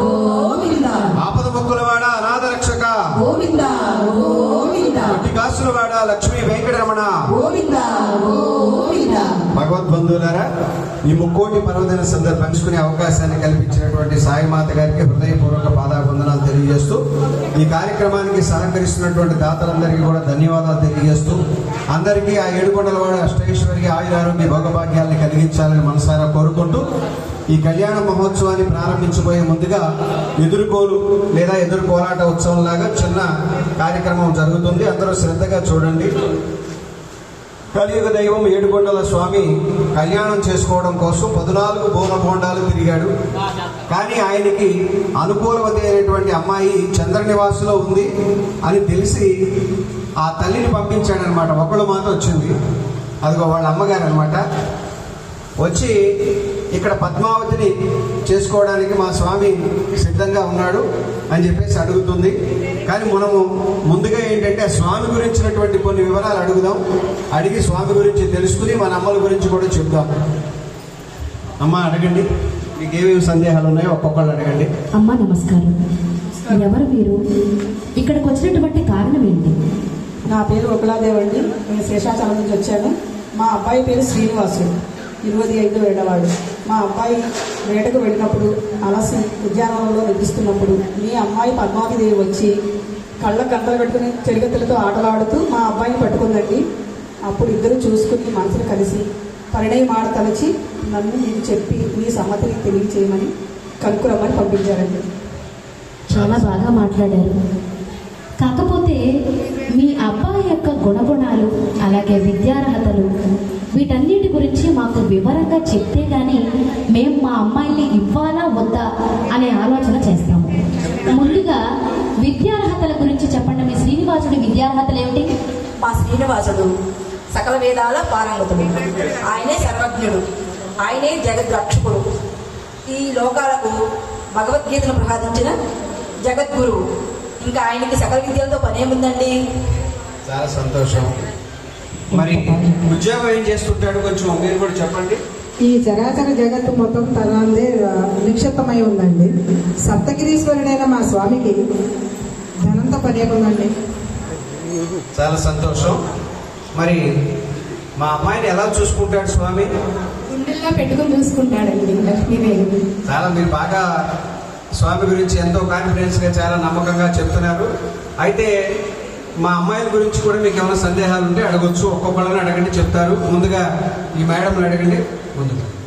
గోవింద. ఆపద మొక్కులవాడ అనాథ రక్షక గోవింద గోవింద. కొట్టి కాసులవాడ లక్ష్మీ వెంకటరమణ. గోవింద గోవింద. భగవద్బంధువులారా ఈ ముక్కోటి పర్వదిన సందర్భం పంచుకునే అవకాశాన్ని కల్పించినటువంటి సాయిమాత గారికి హృదయపూర్వక తెలియజేస్తూ ఈ కార్యక్రమానికి సహకరిస్తున్నటువంటి దాతలందరికీ కూడా ధన్యవాదాలు తెలియజేస్తూ అందరికీ ఆ ఏడుకొండలవాడ అష్టేశ్వరికి ఆయురారోగ్య భోగభాగ్యాన్ని కలిగించాలని మనసారా కోరుకుంటూ ఈ కళ్యాణ మహోత్సవాన్ని ప్రారంభించబోయే ముందుగా ఎదుర్కోలు లేదా ఎదురు పోరాట ఉత్సవం లాగా చిన్న కార్యక్రమం జరుగుతుంది. అందరూ శ్రద్ధగా చూడండి. కలియుగ దైవం ఏడుకొండల స్వామి కళ్యాణం చేసుకోవడం కోసం పద్నాలుగు బోన బోండాలు తిరిగాడు. కానీ ఆయనకి అనుకూలవతి అయినటువంటి అమ్మాయి చంద్రనివాసులో ఉంది అని తెలిసి ఆ తల్లిని పంపించాడనమాట. ఒకళ్ళు మాత్రం వచ్చింది. అదిగో వాళ్ళ అమ్మగారు అనమాట వచ్చి ఇక్కడ పద్మావతిని చేసుకోవడానికి మా స్వామి సిద్ధంగా ఉన్నాడు అని చెప్పేసి అడుగుతుంది. కానీ మనము ముందుగా ఏంటంటే ఆ స్వామి గురించినటువంటి కొన్ని వివరాలు అడుగుదాం. అడిగి స్వామి గురించి తెలుసుకుని మన అమ్మల గురించి కూడా చెప్దాం. అమ్మ అడగండి. మీకు ఏమేమి సందేహాలు ఉన్నాయో ఒక్కొక్కళ్ళు అడగండి. అమ్మ నమస్కారం. ఎవరు మీరు? ఇక్కడికి వచ్చినటువంటి కారణం ఏంటి? నా పేరు ఒకలాదేవ్ అండి. నేను శేషాచలం నుంచి వచ్చాను. మా అబ్బాయి పేరు శ్రీనివాసు ఇరవై ఐదు ఏడవాడు మా అబ్బాయి వేటకు వెళ్ళినప్పుడు అలసి ఉద్యానవనంలో నిద్రిస్తున్నప్పుడు మీ అమ్మాయి పద్మావతిదేవి వచ్చి కళ్ళ కంటలు పెట్టుకుని చెరిగతులతో ఆటలాడుతూ మా అబ్బాయిని పట్టుకుందండి. అప్పుడు ఇద్దరు చూసుకుని మనసులు కలిసి పరిణయం మాట తలచి నన్ను మీకు చెప్పి మీ సమ్మతిని తెలియచేయమని కనుక్కురమ్మని పంపించారండి. చాలా బాగా మాట్లాడారు. కాకపోతే మీ అబ్బాయి యొక్క గుణం చెప్తే గానీ మేము మా అమ్మాయిని ఇవ్వాలా వద్దా అనే ఆలోచన చేస్తాము ముందుగా విద్యార్హతల గురించి చెప్పండి. మీ శ్రీనివాసుడి విద్యార్హతలు ఏమిటి? మా శ్రీనివాసుడు సకల వేదాల పారంగతుడు ఆయనే సర్వజ్ఞుడు. ఆయనే జగద్రక్షకుడు. ఈ లోకాలకు భగవద్గీతను ప్రసాదించిన జగద్గురువు. ఇంకా ఆయనకి సకల విద్యలతో పనేముందండి? చాలా సంతోషం. మరి ఉద్యోగం ఏం చేస్తుంటాడు? కొంచెం మీరు కూడా చెప్పండి. ఈ చరాచర జగత్తు మొత్తం తనందే నిక్షిప్తమై ఉందండి. సప్తగిరీశ్వరుడైన మా స్వామికి ధనంతో పని ఉందండి. చాలా సంతోషం. మరి మా అమ్మాయిని ఎలా చూసుకుంటాడు స్వామి? గుండెల్లో పెట్టుకుని చూసుకుంటాడండి లక్ష్మీదేవి. చాలా మీరు బాగా స్వామి గురించి ఎంతో కాన్ఫిడెన్స్గా చాలా నమ్మకంగా చెప్తున్నారు. అయితే మా అమ్మాయిల గురించి కూడా మీకు ఏమైనా సందేహాలు ఉంటే అడగొచ్చు. ఒక్కొక్కళ్ళని అడగండి చెప్తారు. ముందుగా ఈ మేడంని అడగండి. ముందుగా.